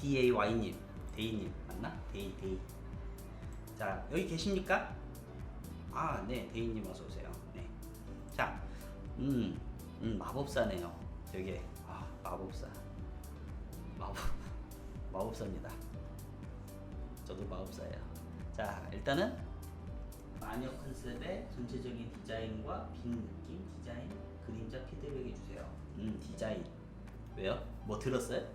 DAY님, 데이님 맞나? 데이 데이. 자 여기 계십니까? 아, 네, 데이님 어서 오세요. 네. 자, 음, 음 마법사네요. 되게 아 마법사. 마법 마법사입니다. 저도 마법사예요. 자, 일단은 마녀 컨셉의 전체적인 디자인과 빈 느낌, 디자인, 그림자 피드백해 주세요. 음, 디자인. 왜요? 뭐 들었어요?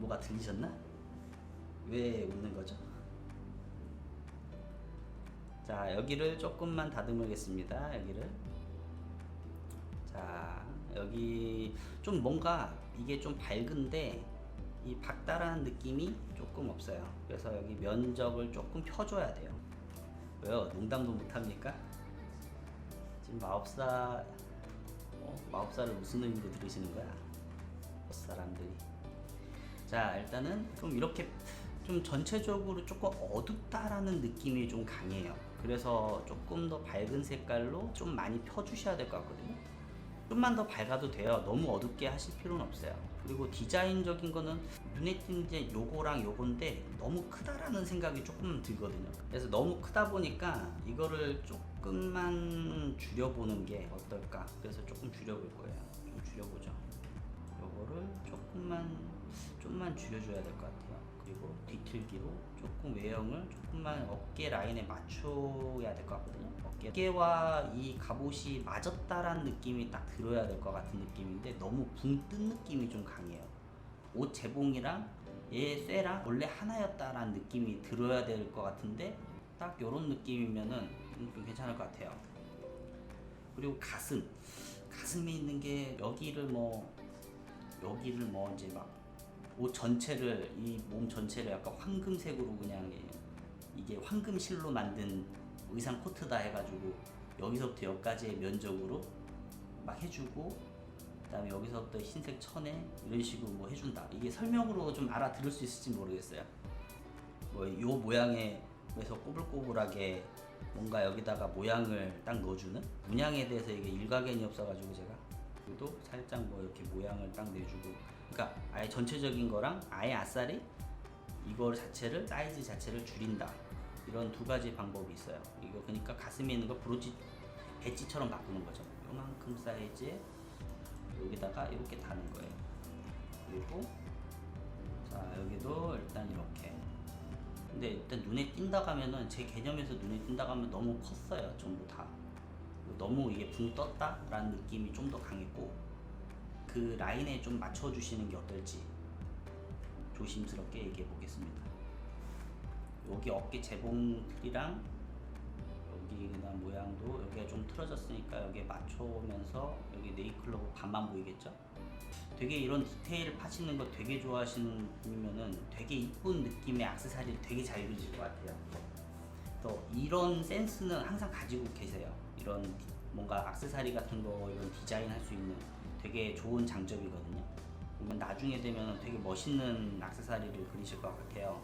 뭐가 들리셨나? 왜 웃는 거죠? 자, 여기를 조금만 다듬으겠습니다. 여기를. 자, 여기 좀 뭔가 이게 좀 밝은데 이 박다라는 느낌이 조금 없어요. 그래서 여기 면적을 조금 펴줘야 돼요. 왜요? 농담도 못합니까? 지금 마법사 어? 마법사를 무슨 의미로 들으시는 거야? 사람들이. 자, 일단은 좀 이렇게 좀 전체적으로 조금 어둡다라는 느낌이 좀 강해요. 그래서 조금 더 밝은 색깔로 좀 많이 펴주셔야 될 것 같거든요. 좀만 더 밝아도 돼요. 너무 어둡게 하실 필요는 없어요. 그리고 디자인적인 거는 눈에 띄는 이제 요거랑 요건데 너무 크다라는 생각이 조금 들거든요. 그래서 너무 크다 보니까 이거를 조금만 줄여보는 게 어떨까. 그래서 조금 줄여볼 거예요. 좀 줄여보죠. 요거를 조금만 좀만 줄여줘야 될 것 같아요. 그리고 뒤틀기로 조금 외형을 조금만 어깨 라인에 맞춰야 될 것 같거든요. 어깨. 어깨 와 이 갑옷이 맞았다라는 느낌이 딱 들어야 될 것 같은 느낌인데 너무 붕 뜬 느낌이 좀 강해요. 옷 재봉이랑 얘 쇠랑 원래 하나였다라는 느낌이 들어야 될 것 같은데 딱 요런 느낌이면은 좀 괜찮을 것 같아요. 그리고 가슴 가슴에 있는 게 여기를 뭐 여기를 뭐 이제 막 옷 전체를 이 몸 전체를 약간 황금색으로 그냥 이게 황금실로 만든 의상 코트다 해가지고 여기서부터 여기까지의 면적으로 막 해주고 그다음에 여기서부터 흰색 천에 이런 식으로 뭐 해준다. 이게 설명으로 좀 알아들을 수 있을지 모르겠어요. 뭐요 모양의 에서 꼬불꼬불하게 뭔가 여기다가 모양을 딱 넣어주는? 문양에 대해서 이게 일가견이 없어가지고 제가 그래도 살짝 뭐 이렇게 모양을 딱 내주고 그러니까 아예 전체적인 거랑 아예 아싸리 이거 자체를 사이즈 자체를 줄인다. 이런 두 가지 방법이 있어요. 이거 그러니까 가슴에 있는 거 브로치 배지처럼 바꾸는 거죠. 요만큼 사이즈에 여기다가 이렇게 다는 거예요. 그리고 자 여기도 일단 이렇게. 근데 일단 눈에 띈다 가면은 제 개념에서 눈에 띈다 가면 너무 컸어요. 전부 다 너무 이게 붕 떴다라는 느낌이 좀 더 강했고 그 라인에 좀 맞춰주시는 게 어떨지 조심스럽게 얘기해 보겠습니다 여기 어깨 재봉이랑 여기 그냥 모양도 여기가 좀 틀어졌으니까 여기에 맞춰오면서 여기 네이클로브 반만 보이겠죠? 되게 이런 디테일 파시는 거 되게 좋아하시는 분이면은 되게 이쁜 느낌의 액세서리를 되게 잘 입으실 것 같아요. 또 이런 센스는 항상 가지고 계세요. 이런 디- 뭔가 액세서리 같은 거 이런 디자인 할 수 있는 되게 좋은 장점이거든요. 그러면 나중에 되면 되게 멋있는 액세서리를 그리실 것 같아요.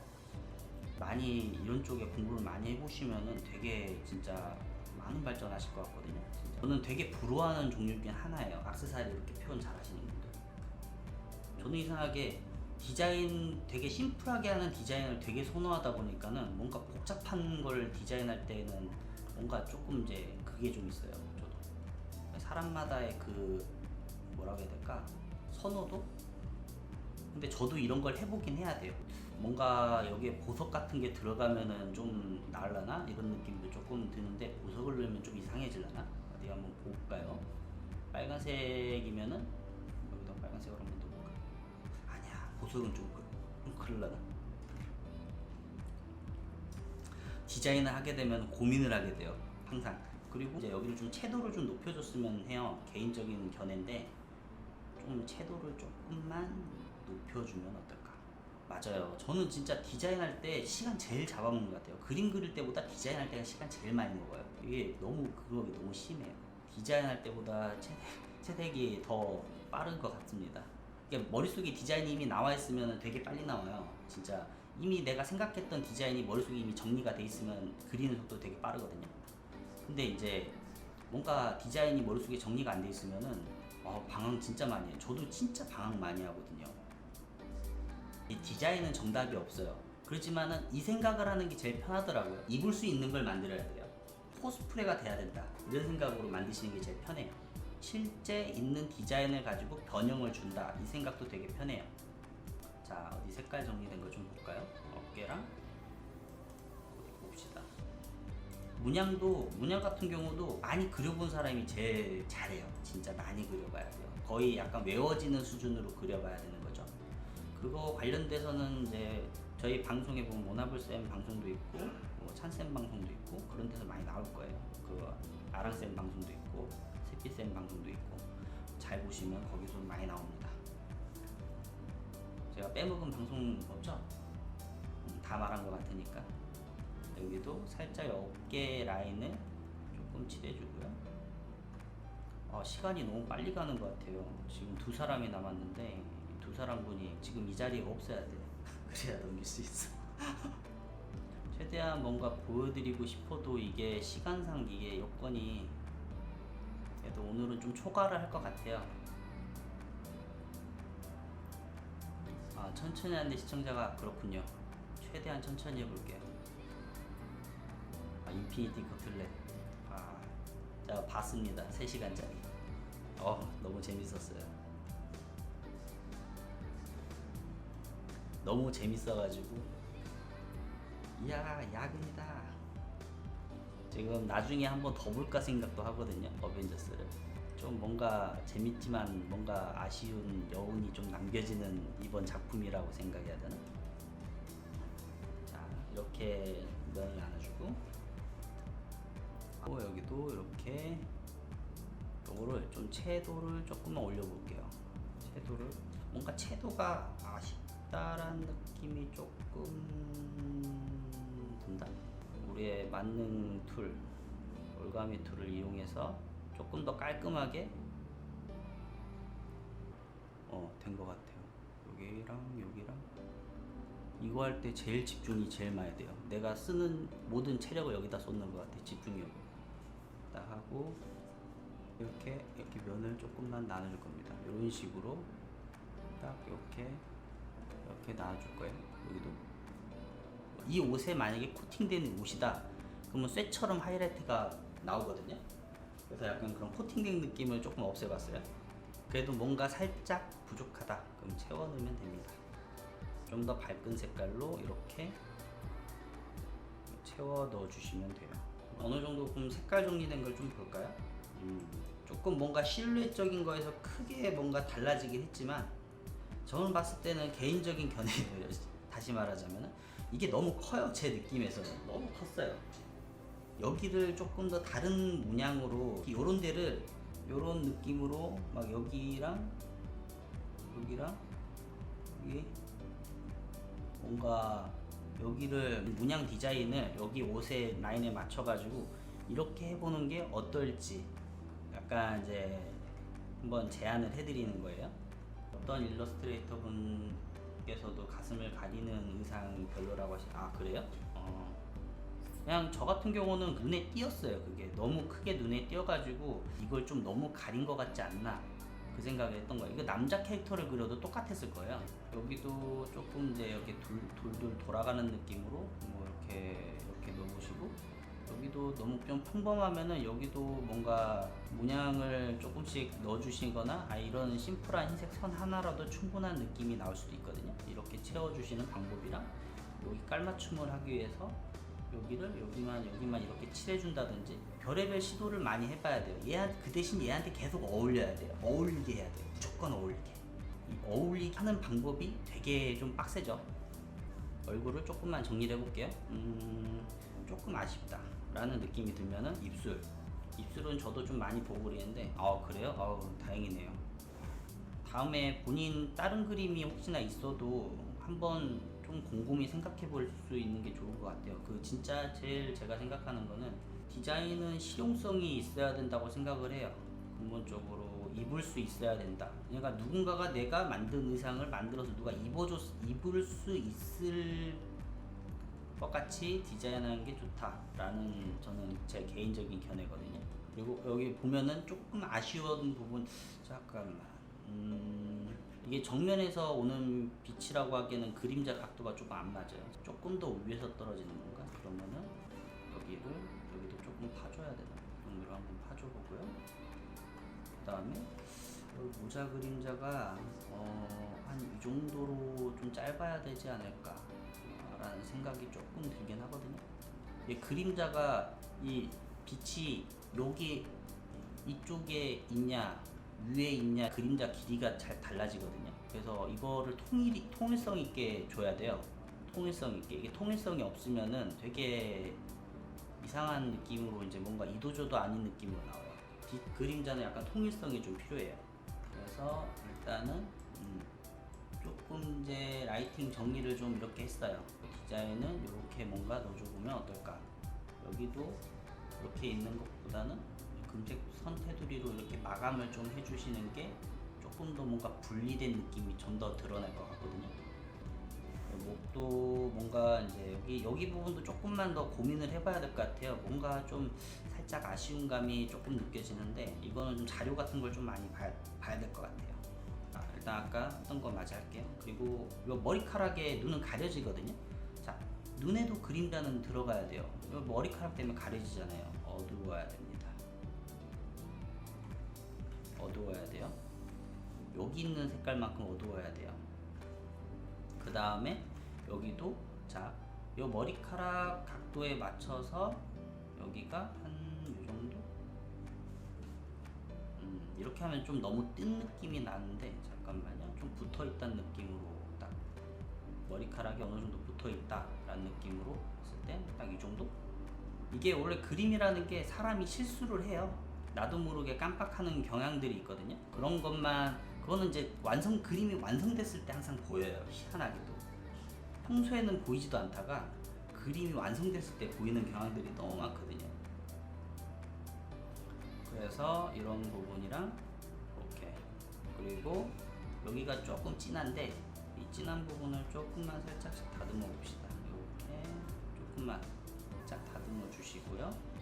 많이 이런 쪽에 공부를 많이 해보시면은 되게 진짜 많은 발전하실 것 같거든요. 저는 되게 부러워하는 종류 중에 하나예요. 액세서리 이렇게 표현 잘 하시는 분들. 저는 이상하게 디자인 되게 심플하게 하는 디자인을 되게 선호하다 보니까는 뭔가 복잡한 걸 디자인할 때는 뭔가 조금 이제 그게 좀 있어요. 저도 사람마다의 그 뭐라고 해야 될까 선호도 근데 저도 이런 걸 해보긴 해야 돼요. 뭔가 여기에 보석 같은 게 들어가면은 좀 나을라나 이런 느낌도 조금 드는데 보석을 넣으면 좀 이상해질라나 어디 한번 볼까요? 빨간색이면은 여기다 빨간색으로 한번 보석은 좀, 그- 좀 그럴라나? 디자인을 하게 되면 고민을 하게 돼요 항상 그리고 이제 여기를 좀 채도를 좀 높여줬으면 해요 개인적인 견해인데 좀 채도를 조금만 높여주면 어떨까? 맞아요. 저는 진짜 디자인할 때 시간 제일 잡아먹는 것 같아요. 그림 그릴 때보다 디자인할 때가 시간 제일 많이 먹어요. 이게 너무 그거가 너무 심해요. 디자인할 때보다 채, 채색이 더 빠른 것 같습니다. 머릿속에 디자인이 이미 나와 있으면 되게 빨리 나와요. 진짜 이미 내가 생각했던 디자인이 머릿속에 이미 정리가 돼 있으면 그리는 속도 되게 빠르거든요. 근데 이제 뭔가 디자인이 머릿속에 정리가 안 돼 있으면은 어, 방황 진짜 많이 해요. 저도 진짜 방황 많이 하거든요. 이 디자인은 정답이 없어요. 그렇지만은 이 생각을 하는 게 제일 편하더라고요. 입을 수 있는 걸 만들어야 돼요. 코스프레가 돼야 된다. 이런 생각으로 만드시는 게 제일 편해요. 실제 있는 디자인을 가지고 변형을 준다. 이 생각도 되게 편해요. 자, 어디 색깔 정리된 거 좀 볼까요? 어깨랑 어디 봅시다. 문양도 문양 같은 경우도 많이 그려본 사람이 제일 잘해요. 진짜 많이 그려봐야 돼요. 거의 약간 외워지는 수준으로 그려봐야 되는 거죠. 그거 관련돼서는 이제 저희 방송에 보면 모나블 쌤 방송도 있고 뭐 찬쌤 방송도 있고 그런 데서 많이 나올 거예요. 그 아랑 쌤 방송도 있고 세피 쌤 방송도 있고 잘 보시면 거기서 많이 나옵니다. 제가 빼먹은 방송 없죠? 음, 다 말한 것 같으니까 여기도 살짝 어깨 라인을 조금 칠해주고요. 어, 시간이 너무 빨리 가는 것 같아요. 지금 두 사람이 남았는데 이두 사람 분이 지금 이 자리에 없어야 돼. 그래야 넘길 수 있어. 최대한 뭔가 보여드리고 싶어도 이게 시간상 이게 여건이 그래도 오늘은 좀 초과를 할 것 같아요. 아 천천히 하는데 시청자가 그렇군요. 최대한 천천히 해볼게요. 아 인피니티 거틀렛. 아 제가 봤습니다. 3시간짜리. 어 너무 재밌었어요. 너무 재밌어가지고 이야 야근이다 지금 나중에 한번 더 볼까 생각도 하거든요 어벤져스를. 좀 뭔가 재밌지만 뭔가 아쉬운 여운이 좀 남겨지는 이번 작품이라고 생각해야 되나? 자 이렇게 면을 나눠주고. 또 여기도 이렇게 요거를 좀 채도를 조금만 올려볼게요. 채도를 뭔가 채도가 아쉽다란 느낌이 조금. 우리의 만능 툴, 올가미 툴을 이용해서 조금 더 깔끔하게 어, 된 것 같아요. 여기랑 여기랑 이거 할 때 제일 집중이 제일 많이 돼요. 내가 쓰는 모든 체력을 여기다 쏟는 것 같아. 집중력. 딱 하고 이렇게 이렇게 면을 조금만 나눠줄 겁니다. 이런 식으로 딱 이렇게 이렇게 나눠줄 거예요. 여기도 이 옷에 만약에 코팅된 옷이다. 그러면 쇠처럼 하이라이트가 나오거든요. 그래서 약간 그런 코팅된 느낌을 조금 없애봤어요. 그래도 뭔가 살짝 부족하다. 그럼 채워 넣으면 됩니다. 좀 더 밝은 색깔로 이렇게 채워 넣어 주시면 돼요. 어느 정도 그럼 색깔 정리된 걸 좀 볼까요? 음, 조금 뭔가 실루엣적인 거에서 크게 뭔가 달라지긴 했지만 저는 봤을 때는 개인적인 견해예요. 다시 말하자면 이게 너무 커요. 제 느낌에서는 너무 컸어요. 여기를 조금 더 다른 문양으로 요런 데를 요런 느낌으로 막 여기랑 여기랑 여기 뭔가 여기를 문양 디자인을 여기 옷의 라인에 맞춰 가지고 이렇게 해보는 게 어떨지 약간 이제 한번 제안을 해드리는 거예요. 어떤 일러스트레이터 분 께서도 가슴을 가리는 의상 별로라고 하시. 아 그래요? 어. 그냥 저 같은 경우는 눈에 띄었어요. 그게 너무 크게 눈에 띄어가지고 이걸 좀 너무 가린 것 같지 않나 그 생각을 했던 거예요. 이거 남자 캐릭터를 그려도 똑같았을 거예요. 여기도 조금 이제 이렇게 돌, 돌 돌 돌아가는 느낌으로 뭐 이렇게 이렇게 넣어보시고 여기도 너무 좀 평범하면은 여기도 뭔가 문양을 조금씩 넣어주시거나 아 이런 심플한 흰색 선 하나라도 충분한 느낌이 나올 수도 있거든요. 이렇게 채워주시는 방법이랑 여기 깔맞춤을 하기 위해서 여기를 여기만 여기만 이렇게 칠해준다든지 별의별 시도를 많이 해봐야 돼요. 얘한 그 대신 얘한테 계속 어울려야 돼요. 어울리게 해야 돼요. 무조건 어울리게. 이 어울리게 하는 방법이 되게 좀 빡세죠. 얼굴을 조금만 정리를 해볼게요. 음, 조금 아쉽다. 라는 느낌이 들면은 입술. 입술은 저도 좀 많이 보고 그랬는데, 아, 그래요? 아우, 다행이네요. 다음에 본인 다른 그림이 혹시나 있어도 한번 좀 곰곰이 생각해 볼 수 있는 게 좋을 것 같아요. 그 진짜 제일 제가 생각하는 거는 디자인은 실용성이 있어야 된다고 생각을 해요. 근본적으로 입을 수 있어야 된다. 그러니까 누군가가 내가 만든 의상을 만들어서 누가 입어줬 입을 수 있을 것 같이 디자인하는 게 좋다라는 저는 제 개인적인 견해거든요. 그리고 여기 보면은 조금 아쉬운 부분 잠깐만 음, 이게 정면에서 오는 빛이라고 하기에는 그림자 각도가 조금 안 맞아요. 조금 더 위에서 떨어지는 건가? 그러면은 여기를 여기도 조금 파줘야 되나? 정도로 한번 파줘보고요. 그 다음에 모자 그림자가 어, 한 이 정도로 좀 짧아야 되지 않을까 라는 생각이 조금 들긴 하거든요. 이 그림자가 이 빛이 여기 이쪽에 있냐 위에 있냐 그림자 길이가 잘 달라지거든요. 그래서 이거를 통일 통일성 있게 줘야 돼요. 통일성 있게 이게 통일성이 없으면은 되게 이상한 느낌으로 이제 뭔가 이도저도 아닌 느낌으로 나와요. 빛 그림자는 약간 통일성이 좀 필요해요. 그래서 일단은 음, 조금 이제 라이팅 정리를 좀 이렇게 했어요. 디자인은 이렇게 뭔가 넣어줘보면 어떨까? 여기도 이렇게 있는 것보다는 금색 선 테두리로 이렇게 마감을 좀 해주시는 게 조금 더 뭔가 분리된 느낌이 좀 더 드러날 것 같거든요. 목도 뭔가 이제 여기 여기 부분도 조금만 더 고민을 해봐야 될 것 같아요. 뭔가 좀 살짝 아쉬운 감이 조금 느껴지는데 이거는 좀 자료 같은 걸 좀 많이 봐야, 봐야 될 것 같아요. 아, 일단 아까 했던 거 마저 할게요. 그리고 이 머리카락에 눈은 가려지거든요. 자 눈에도 그림자는 들어가야 돼요. 이 머리카락 때문에 가려지잖아요. 어두워야 됩니다. 어두워야 돼요. 여기 있는 색깔만큼 어두워야 돼요. 그 다음에 여기도 자, 요 머리카락 각도에 맞춰서 여기가 한 요 정도? 음, 이렇게 하면 좀 너무 뜬 느낌이 나는데 잠깐만요. 좀 붙어 있다는 느낌으로 딱 머리카락이 어느 정도 붙어 있다라는 느낌으로 했을 때딱이 정도? 이게 원래 그림이라는 게 사람이 실수를 해요. 나도 모르게 깜빡하는 경향들이 있거든요. 그런 것만 그거는 이제 완성 그림이 완성됐을 때 항상 보여요. 희한하게도 평소에는 보이지도 않다가 그림이 완성됐을 때 보이는 경향들이 너무 많거든요. 그래서 이런 부분이랑 이렇게 그리고 여기가 조금 진한데 이 진한 부분을 조금만 살짝씩 다듬어 봅시다. 이렇게 조금만 살짝 다듬어 주시고요.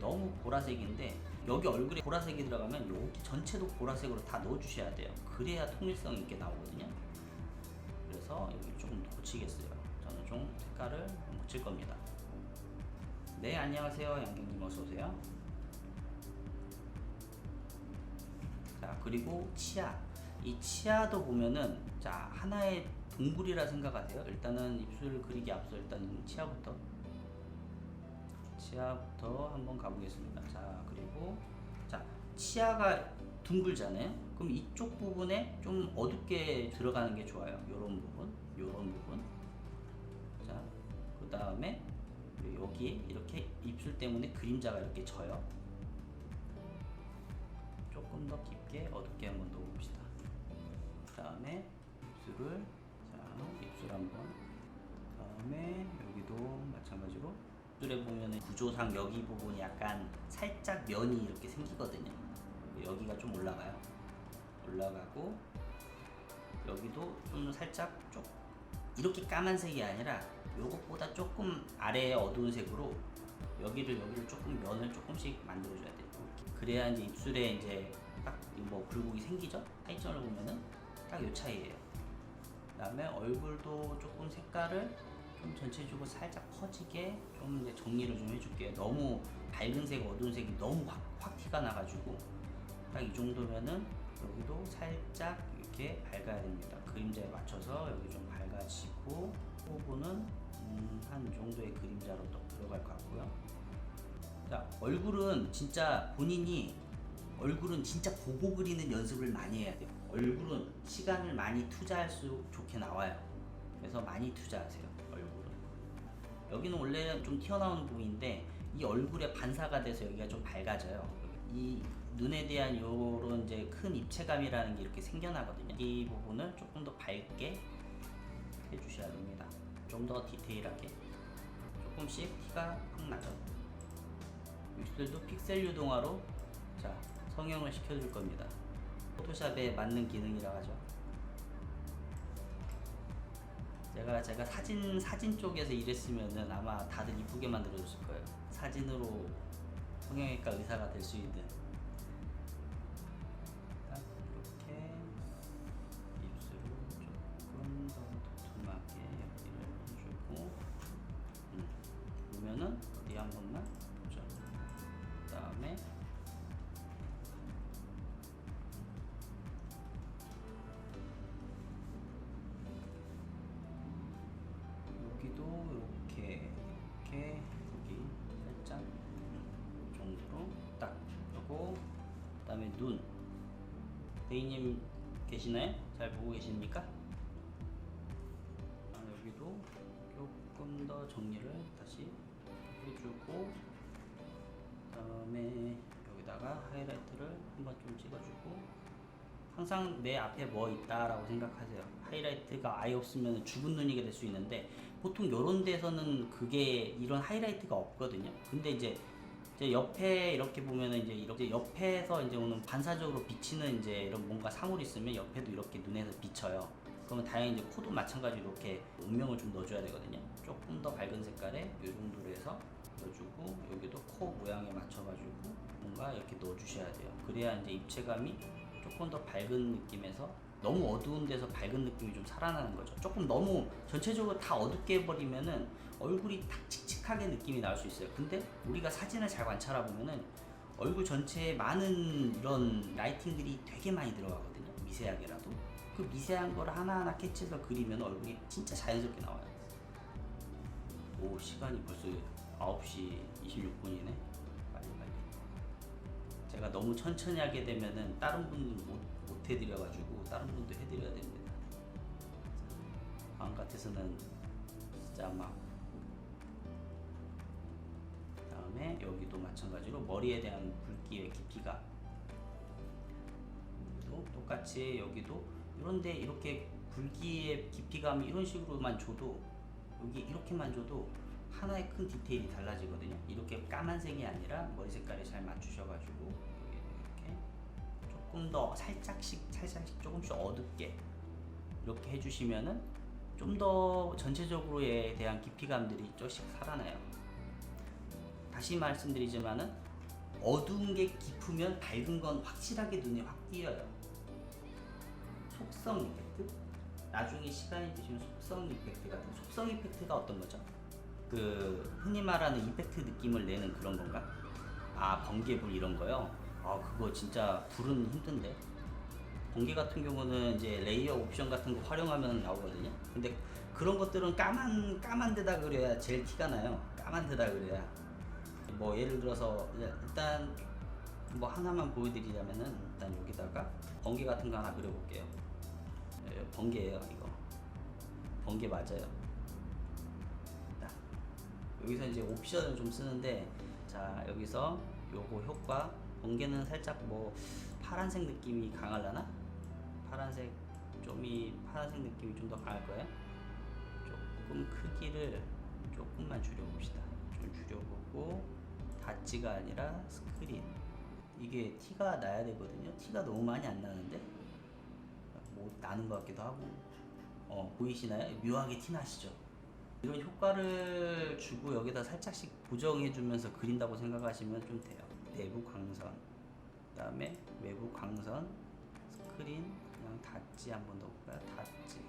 너무 보라색인데 여기 얼굴에 보라색이 들어가면 여기 전체도 보라색으로 다 넣어주셔야 돼요. 그래야 통일성 있게 나오거든요. 그래서 여기 조금 고치겠어요. 저는 좀 색깔을 묻힐 겁니다. 네 안녕하세요 양경님 어서 오세요. 자 그리고 치아 이 치아도 보면은 자 하나의 동굴이라 생각하세요. 일단은 입술 그리기 앞서 일단 치아부터 치아부터 한번 가보겠습니다. 자 그리고 자 치아가 둥글잖아요. 그럼 이쪽 부분에 좀 어둡게 들어가는 게 좋아요. 요런 부분, 요런 부분. 자, 그 다음에 여기에 이렇게 입술 때문에 그림자가 이렇게 져요. 조금 더 깊게 어둡게 한번 넣어봅시다. 그 다음에 입술을 자 입술 한번. 그 다음에 여기도 마찬가지로 입술에 보면은 구조상 여기 부분이 약간 살짝 면이 이렇게 생기거든요. 여기가 좀 올라가요. 올라가고 여기도 좀 살짝 좀 이렇게 까만색이 아니라 요것보다 조금 아래에 어두운 색으로 여기를 여기를 조금 면을 조금씩 만들어줘야 돼요. 그래야 이제 입술에 이제 딱 뭐 굴곡이 생기죠. 타이점을 보면은 딱요 차이예요. 그다음에 얼굴도 조금 색깔을 좀 전체적으로 살짝 퍼지게 좀 이제 정리를 좀 해줄게요. 너무 밝은 색, 어두운 색이 너무 확, 확 티가 나가지고 딱 이 정도면은 여기도 살짝 이렇게 밝아야 됩니다. 그림자에 맞춰서 여기 좀 밝아지고 부분은 음, 한이 정도의 그림자로 또 들어갈 것 같고요. 자 얼굴은 진짜 본인이 얼굴은 진짜 보고 그리는 연습을 많이 해야 돼요. 얼굴은 시간을 많이 투자할수록 좋게 나와요. 그래서 많이 투자하세요. 얼굴은. 여기는 원래 좀 튀어나오는 부분인데 이 얼굴에 반사가 돼서 여기가 좀 밝아져요. 이 눈에 대한 요런 이제 큰 입체감이라는 게 이렇게 생겨나거든요. 이 부분을 조금 더 밝게 해주셔야 됩니다. 좀 더 디테일하게 조금씩 티가 확 나죠. 입술도 픽셀 유동화로 자 성형을 시켜줄 겁니다. 포토샵에 맞는 기능이라 하죠. 제가 제가 사진 사진 쪽에서 일했으면은 아마 다들 이쁘게 만들어줬을 거예요. 사진으로 성형외과 의사가 될 수 있는 눈. 대인님 계시나요? 잘 보고 계십니까? 아, 여기도 조금 더 정리를 다시 해주고 그 다음에 여기다가 하이라이트를 한번 좀 찍어주고 항상 내 앞에 뭐 있다라고 생각하세요. 하이라이트가 아예 없으면 죽은 눈이게 될 수 있는데 보통 이런 데서는 그게 이런 하이라이트가 없거든요. 근데 이제 이제 옆에 이렇게 보면은 이제 이렇게 옆에서 이제 오는 반사적으로 비치는 이제 이런 뭔가 사물이 있으면 옆에도 이렇게 눈에서 비쳐요. 그러면 당연히 이제 코도 마찬가지로 이렇게 음영을 좀 넣어줘야 되거든요. 조금 더 밝은 색깔에 이 정도로 해서 넣어주고 여기도 코 모양에 맞춰가지고 뭔가 이렇게 넣어주셔야 돼요. 그래야 이제 입체감이 조금 더 밝은 느낌에서 너무 어두운 데서 밝은 느낌이 좀 살아나는 거죠. 조금 너무 전체적으로 다 어둡게 해버리면은 얼굴이 탁 칙칙하게 느낌이 나올 수 있어요. 근데 우리가 사진을 잘 관찰해 보면은 얼굴 전체에 많은 이런 라이팅들이 되게 많이 들어가거든요. 미세하게라도. 그 미세한 걸 하나하나 캐치해서 그리면 얼굴이 진짜 자연스럽게 나와요. 오, 시간이 벌써 9시 26분이네. 빨리 빨리. 제가 너무 천천히 하게 되면은 다른 분들 못, 못 해드려가지고 다른 분도 해드려야 됩니다. 마음 같아서는 진짜 막 그다음에 여기도 마찬가지로 머리에 대한 붉기의 깊이가 또 똑같이 여기도 이런데 이렇게 굵기의 깊이감이 이런 식으로만 줘도 여기 이렇게만 줘도 하나의 큰 디테일이 달라지거든요. 이렇게 까만색이 아니라 머리 색깔에 잘 맞추셔가지고 조금 더 살짝씩 살짝씩 조금씩 어둡게 이렇게 해주시면은 좀 더 전체적으로에 대한 깊이감들이 조금씩 살아나요. 다시 말씀드리지만은 어두운 게 깊으면 밝은 건 확실하게 눈에 확 띄어요. 속성 이펙트? 나중에 시간이 되시면 속성 이펙트 같은 속성 이펙트가 어떤 거죠? 그 흔히 말하는 이펙트 느낌을 내는 그런 건가? 아 번개불 이런 거요? 아 그거 진짜 불은 힘든데 번개 같은 경우는 이제 레이어 옵션 같은 거 활용하면 나오거든요. 근데 그런 것들은 까만 까만 데다 그려야 제일 티가 나요. 까만 데다 그려야 뭐 예를 들어서 일단 뭐 하나만 보여드리자면은 일단 여기다가 번개 같은 거 하나 그려볼게요. 예, 번개예요 이거. 번개 맞아요. 자, 여기서 이제 옵션을 좀 쓰는데 자 여기서 요거 효과 번개는 살짝 뭐 파란색 느낌이 강하려나? 파란색 좀이 파란색 느낌이 좀 더 강할 거예요. 조금 크기를 조금만 줄여봅시다. 좀 줄여보고 닷지가 아니라 스크린. 이게 티가 나야 되거든요. 티가 너무 많이 안 나는데 뭐 나는 것 같기도 하고. 어 보이시나요? 묘하게 티 나시죠? 이런 효과를 주고 여기다 살짝씩 고정해 주면서 그린다고 생각하시면 좀 돼요. 내부 광선, 그 다음에 외부 광선, 스크린 그냥 닫지 한번 넣어볼까요? 닫지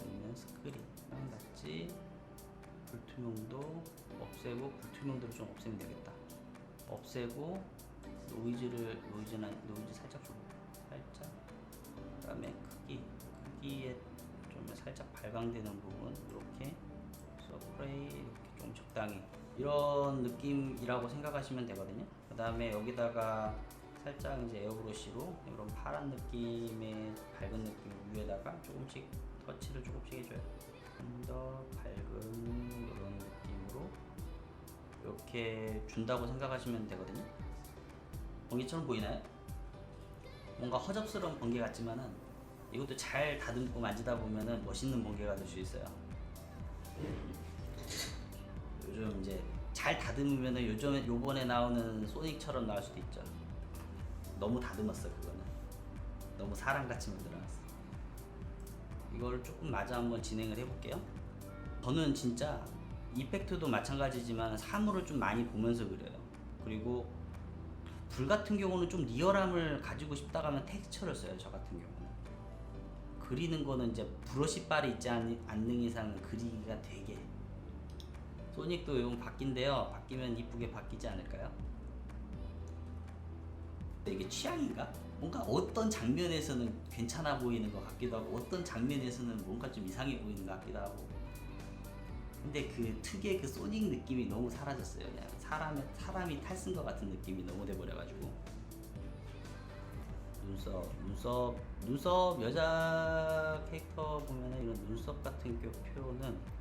아니면 스크린 그냥 닫지 불투명도 없애고 불투명도를 좀 없애면 되겠다. 없애고 노이즈를 노이즈나 노이즈 살짝 좀 살짝 그 다음에 크기 크기에 좀 살짝 발광되는 부분 이렇게 서프레이 이렇게 좀 적당히 이런 느낌이라고 생각하시면 되거든요. 그 다음에 여기다가 살짝 이제 에어브러쉬로 이런 파란 느낌의 밝은 느낌 위에다가 조금씩 터치를 조금씩 해줘요. 좀 더 밝은 이런 느낌으로 이렇게 준다고 생각하시면 되거든요. 번개처럼 보이나요? 뭔가 허접스러운 번개 같지만은 이것도 잘 다듬고 만지다 보면은 멋있는 번개가 될 수 있어요. 요즘 이제 잘 다듬으면 은 요즘에 요번에 나오는 소닉처럼 나올 수도 있죠. 너무 다듬었어 그거는. 너무 사람같이 만들어놨어. 이걸 조금 마저 한번 진행을 해볼게요. 저는 진짜 이펙트도 마찬가지지만 사물을 좀 많이 보면서 그려요. 그리고 불 같은 경우는 좀 리얼함을 가지고 싶다고 하면 텍스처를 써요. 저 같은 경우는. 그리는 거는 이제 브러쉬 빨이 있지 않, 않는 이상은 그리기가 되게 소닉도 이건 바뀐대요. 바뀌면 이쁘게 바뀌지 않을까요? 이게 취향인가? 뭔가 어떤 장면에서는 괜찮아 보이는 것 같기도 하고 어떤 장면에서는 뭔가 좀 이상해 보이는 것 같기도 하고 근데 그 특유의 그 소닉 느낌이 너무 사라졌어요. 그냥 사람의 사람이 탈쓴 것 같은 느낌이 너무 돼버려가지고 눈썹, 눈썹, 눈썹 여자 캐릭터 보면은 이런 눈썹 같은 교 표현은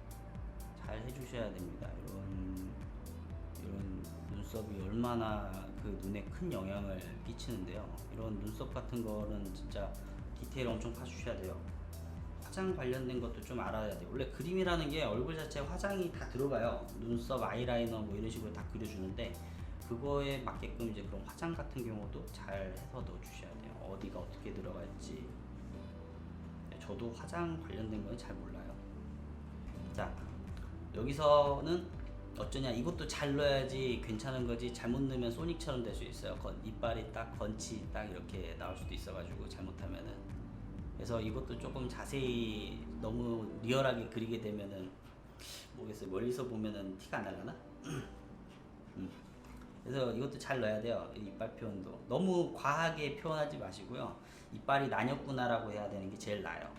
잘 해주셔야 됩니다. 이런 이런 눈썹이 얼마나 그 눈에 큰 영향을 끼치는데요. 이런 눈썹 같은 거는 진짜 디테일 엄청 파주셔야 돼요. 화장 관련된 것도 좀 알아야 돼요. 원래 그림이라는 게 얼굴 자체에 화장이 다 들어가요. 눈썹, 아이라이너 뭐 이런 식으로 다 그려주는데 그거에 맞게끔 이제 그런 화장 같은 경우도 잘 해서 넣어주셔야 돼요. 어디가 어떻게 들어갈지. 네, 저도 화장 관련된 건 잘 몰라요. 자, 여기서는 어쩌냐 이것도 잘 넣어야지 괜찮은 거지 잘못 넣으면 소닉처럼 될 수 있어요. 건, 이빨이 딱 건치 딱 이렇게 나올 수도 있어가지고 잘못하면은 그래서 이것도 조금 자세히 너무 리얼하게 그리게 되면은 모르겠어요. 멀리서 보면은 티가 안 날라나? 음. 그래서 이것도 잘 넣어야 돼요. 이 이빨 표현도 너무 과하게 표현하지 마시고요. 이빨이 나녔구나라고 해야 되는 게 제일 나아요.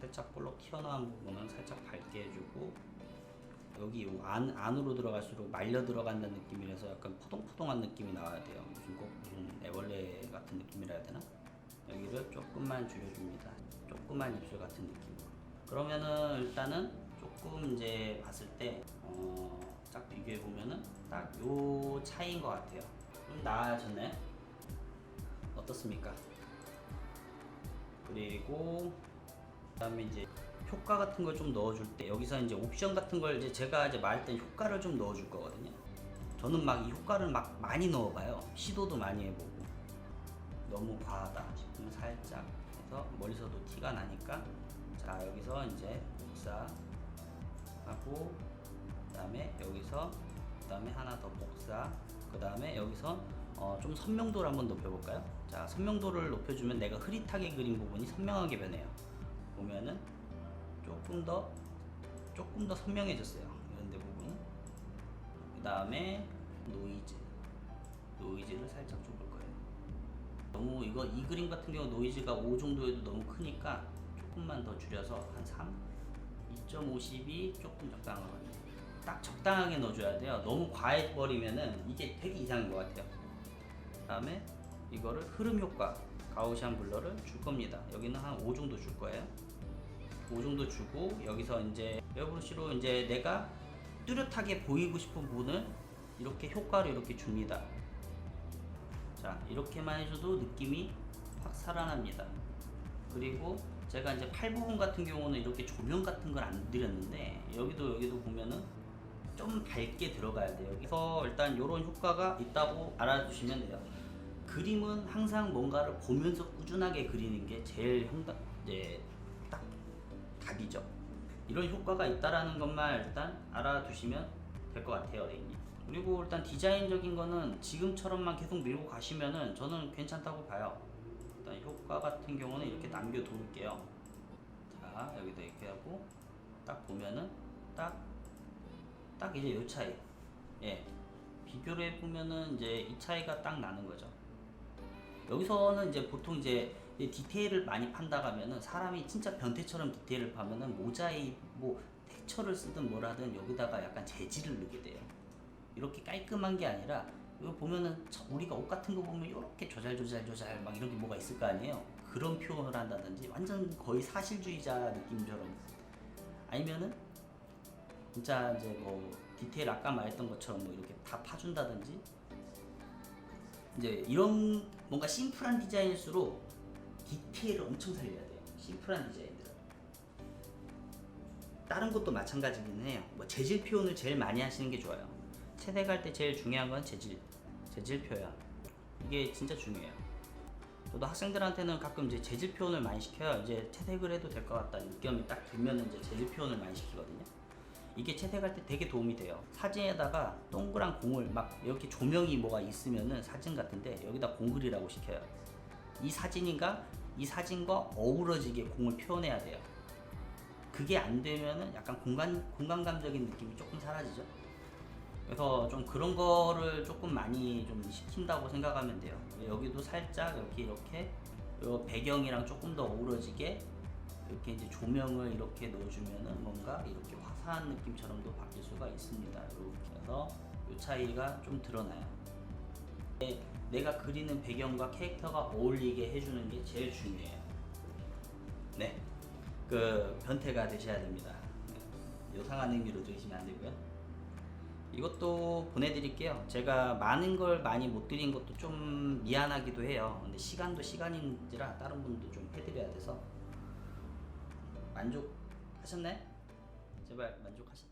살짝 볼록 튀어나온 부분은 살짝 밝게 해주고 여기 요 안, 안으로 들어갈수록 말려 들어간다는 느낌이라서 약간 포동포동한 느낌이 나와야 돼요. 무슨 꼭 무슨 애벌레 같은 느낌이라 해야 되나? 여기를 조금만 줄여줍니다. 조그만 입술 같은 느낌으로. 그러면은 일단은 조금 이제 봤을 때, 어, 딱 비교해 보면은 딱 요 차이인 것 같아요. 좀 나아졌나요? 어떻습니까? 그리고 그 다음에 이제 효과 같은 걸 좀 넣어줄 때 여기서 이제 옵션 같은 걸 이제 제가 이제 말할 때 효과를 좀 넣어줄 거거든요. 저는 막 이 효과를 막 많이 넣어봐요. 시도도 많이 해보고 너무 과하다 싶으면 살짝 해서 멀리서도 티가 나니까 자 여기서 이제 복사하고 그 다음에 여기서 그 다음에 하나 더 복사 그 다음에 여기서 어, 좀 선명도를 한번 높여볼까요? 자 선명도를 높여주면 내가 흐릿하게 그린 부분이 선명하게 변해요. 보면은 조금 더 조금 더 선명해졌어요. 이런 데 부분은 그 다음에 노이즈 노이즈를 살짝 좁을 거예요. 너무 이거 이 그림 같은 경우 노이즈가 5 정도에도 너무 크니까 조금만 더 줄여서 한 3, 2.50이 조금 같아요. 딱 적당하게 넣어줘야 돼요. 너무 과해버리면은 이게 되게 이상한 것 같아요. 다음에 이거를 흐름 효과 가우시안 블러를 줄 겁니다. 여기는 한 5 정도 줄 거예요. 5 정도 주고 여기서 이제 에어브러쉬로 이제 내가 뚜렷하게 보이고 싶은 부분을 이렇게 효과를 이렇게 줍니다. 자 이렇게만 해줘도 느낌이 확 살아납니다. 그리고 제가 이제 팔 부분 같은 경우는 이렇게 조명 같은 걸 안 드렸는데 여기도 여기도 보면은 좀 밝게 들어가야 돼요. 그래서 일단 이런 효과가 있다고 알아두시면 돼요. 그림은 항상 뭔가를 보면서 꾸준하게 그리는 게 제일 이제 딱 답이죠. 이런 효과가 있다라는 것만 일단 알아두시면 될 것 같아요, 레인님. 그리고 일단 디자인적인 거는 지금처럼만 계속 밀고 가시면은 저는 괜찮다고 봐요. 일단 효과 같은 경우는 이렇게 남겨둘게요. 자, 여기다 이렇게 하고 딱 보면은 딱, 딱 이제 요 차이. 예. 비교를 해보면은 이제 이 차이가 딱 나는 거죠. 여기서는 이제 보통 이제 이 디테일을 많이 판다 가면은 사람이 진짜 변태처럼 디테일을 파면은 모자이 뭐 텍처를 쓰든 뭐라든 여기다가 약간 재질을 넣게 돼요. 이렇게 깔끔한 게 아니라 이거 보면은 저- 우리가 옷 같은 거 보면 이렇게 조잘 조잘 조잘 막 이런 게 뭐가 있을 거 아니에요. 그런 표현을 한다든지 완전 거의 사실주의자 느낌처럼 아니면은 진짜 이제 뭐 디테일 아까 말했던 것처럼 뭐 이렇게 다 파준다든지 이제 이런 뭔가 심플한 디자인일수록 디테일을 엄청 살려야 돼요. 심플한 디자인들은. 다른 것도 마찬가지긴 해요. 뭐 재질 표현을 제일 많이 하시는 게 좋아요. 채색할 때 제일 중요한 건 재질, 재질 표현. 이게 진짜 중요해요. 저도 학생들한테는 가끔 이제 재질 표현을 많이 시켜요. 이제 채색을 해도 될 것 같다. 느낌이 딱 들면 이제 재질 표현을 많이 시키거든요. 이게 채색할 때 되게 도움이 돼요. 사진에다가 동그란 공을 막 이렇게 조명이 뭐가 있으면은 사진 같은데 여기다 공글이라고 시켜요. 이 사진인가 이 사진과 어우러지게 공을 표현해야 돼요. 그게 안 되면은 약간 공간 공간감적인 느낌이 조금 사라지죠. 그래서 좀 그런 거를 조금 많이 좀 시킨다고 생각하면 돼요. 여기도 살짝 이렇게 이렇게 요 배경이랑 조금 더 어우러지게 이렇게 이제 조명을 이렇게 넣어주면은 뭔가 이렇게 화사한 느낌처럼도 바뀔 수가 있습니다. 이렇게 해서 이 차이가 좀 드러나요. 네, 내가 그리는 배경과 캐릭터가 어울리게 해주는 게 제일 중요해요. 네, 그 변태가 되셔야 됩니다. 네, 요상한 의미로 들으시면 안 되고요. 이것도 보내드릴게요. 제가 많은 걸 많이 못 드린 것도 좀 미안하기도 해요. 근데 시간도 시간인지라 다른 분도 좀 해드려야 돼서 만족하셨나요? 제발 만족하셨다고.